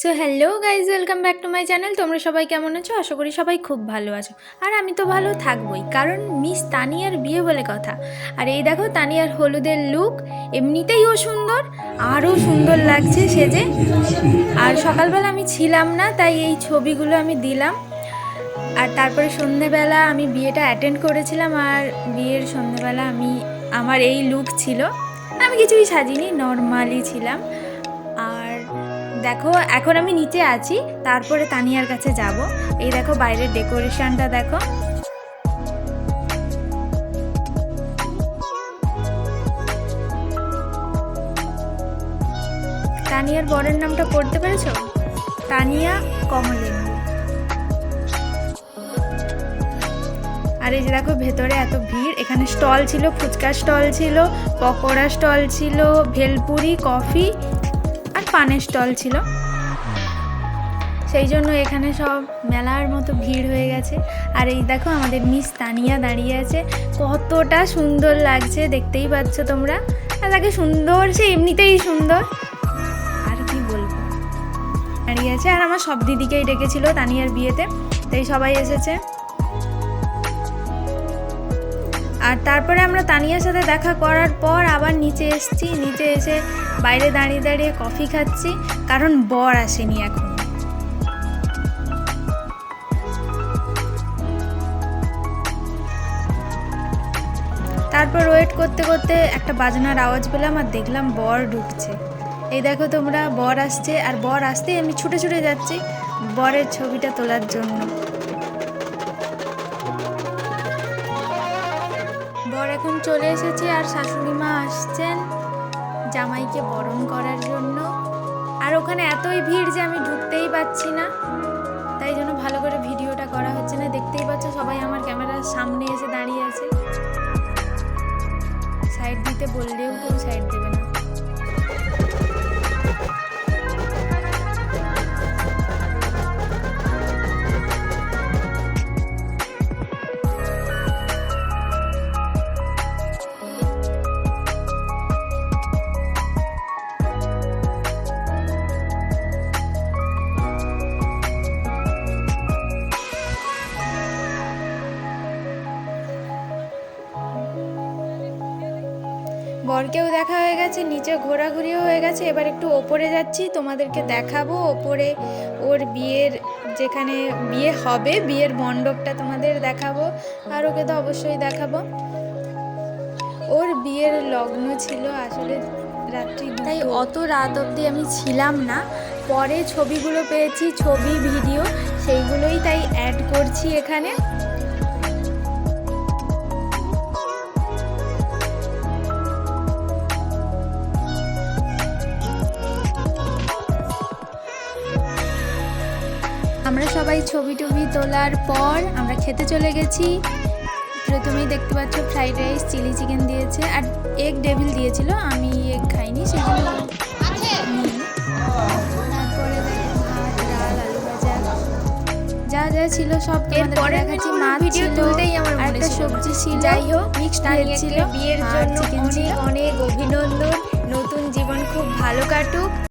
So hello guys welcome back to my channel তোমরা সবাই কেমন আছো? আশা করি সবাই খুব ভালো আছো। আর আমি তো ভালো থাকবোই, কারণ মিস তানিয়ার বিয়ে বলে কথা। আর এই দেখো, তানিয়ার হলুদের লুক এমনিতেই ও সুন্দর, আরও সুন্দর লাগছে সেজে। আর সকালবেলা আমি ছিলাম না, তাই এই ছবিগুলো আমি দিলাম। আর তারপরে সন্ধেবেলা আমি বিয়েটা অ্যাটেন্ড করেছিলাম আর বিয়ের সন্ধেবেলা আমি, আমার এই লুক ছিল। আমি কিছুই সাজিনি নর্মালি ছিলাম। আর দেখো, এখন আমি নিচে আছি, তারপরে তানিয়ার কাছে যাব। এই দেখো বাইরের ডেকোরেশনটা দেখো। তানিয়ার বরের নামটা পড়তে পেরেছ? তানিয়া কমলেন্দু আর এই যে দেখো, ভেতরে এত ভিড়। এখানে স্টল ছিল, ফুচকা স্টল ছিল, পকোড়া স্টল ছিল, ভেলপুরি, কফি আর পানের স্টল ছিল। সেই জন্য এখানে সব মেলার মতো ভিড় হয়ে গেছে। আর এই দেখো, আমাদের মিস তানিয়া দাঁড়িয়ে আছে। কতটা সুন্দর লাগছে, দেখতেই পাচ্ছ তোমরা। আর তাকে সুন্দর, সে এমনিতেই সুন্দর। আর কি বলব? দাঁড়িয়ে আছে। আর আমার সব দিদিকেই ডেকেছিল তানিয়ার বিয়েতে। তাই সবাই এসেছে। আর তারপরে আমরা তানিয়ার সাথে দেখা করার পর আবার নিচে এসেছি। নিচে এসে বাইরে দাঁড়িয়ে দাঁড়িয়ে কফি খাচ্ছি, কারণ বর আসেনি এখন। তারপর ওয়েট করতে করতে একটা বাজনার আওয়াজ পেলাম আর দেখলাম বর ঢুকছে। এই দেখো তোমরা, বর আসছে। আর বর আসতেই আমি ছুটে ছুটে যাচ্ছি বরের ছবিটা তোলার জন্য। এখন চলে এসেছি আর শাশুড়ি মা আসছেন জামাইকে বরণ করার জন্য। আর ওখানে এতই ভিড় যে আমি ঢুকতেই পাচ্ছি না। তাই জন্য ভালো করে ভিডিওটা করা হচ্ছে না। দেখতেই পাচ্ছ সবাই আমার ক্যামেরার সামনে এসে দাঁড়িয়ে আছে। সাইড দিতে বললেও কেউ সাইড দেবে না। বরকেও দেখা হয়ে গেছে, নিচে ঘোরাঘুরিও হয়ে গেছে। এবার একটু ওপরে যাচ্ছি, তোমাদেরকে দেখাবো ওপরে ওর বিয়ের, যেখানে বিয়ে হবে, বিয়ের মণ্ডপটা তোমাদের দেখাবো, আর ওকে তো অবশ্যই দেখাবো। ওর বিয়ের লগ্ন ছিল আসলে রাত্রি তাই অত রাত অবধি আমি ছিলাম না। পরে ছবিগুলো পেয়েছি, ছবি, ভিডিও, সেইগুলোই তাই অ্যাড করছি এখানে। আমরা সবাই ছবি টবি তোলার পর আমরা খেতে চলে গেছি। প্রথমেই দেখতে পাচ্ছ ফ্রাইড রাইস চিলি চিকেন দিয়েছে আর এগ ডেভিল দিয়েছিল আমি এগ খাইনি ভাজা যা যা ছিল সব এরপরে দেখাচ্ছি। মাছ ভিডিও তুলতেই আমার আর একটা সবজি ছিল যাই হোক, মিক্সড ছিল বিয়ের জন্য চিকেন ছিল। অনেক অনেক অভিনন্দন। নতুন জীবন খুব ভালো কাটুক।